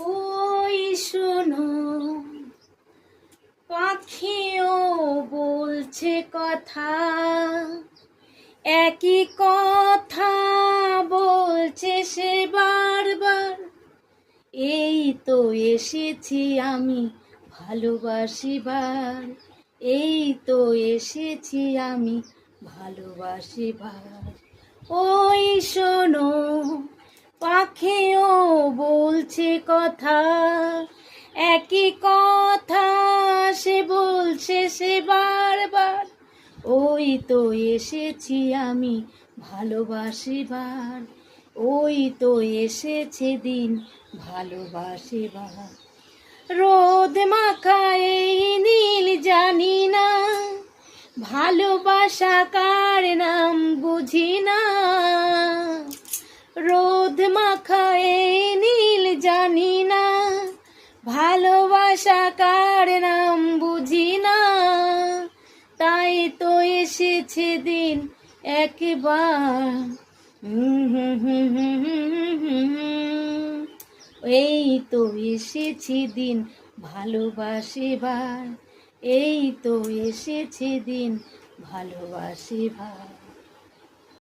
ওই শোনো, পাখিও বলছে কথা, একই কথা বলছে সে বারবার। এই তো এসেছি আমি ভালোবাসিবার এই তো এসেছি আমি ভালোবাসিবার ওই শোনো পাখিও বলছে কথা। একই কথা সে বলছে, সে বারবার। ওই তো এসেছি আমি ভালোবাসিবার ওই তো এসেছে দিন ভালোবাসিবার রোদ মাখা এই নীল জানি না। ভালোবাসা কার নাম বুঝি না। ভালোবাসা কার নাম বুঝি না। তাই তো এসেছে দিন একবার। এই তো এসেছে দিন ভালোবাসিবার এই তো এসেছে দিন ভালোবাসিবার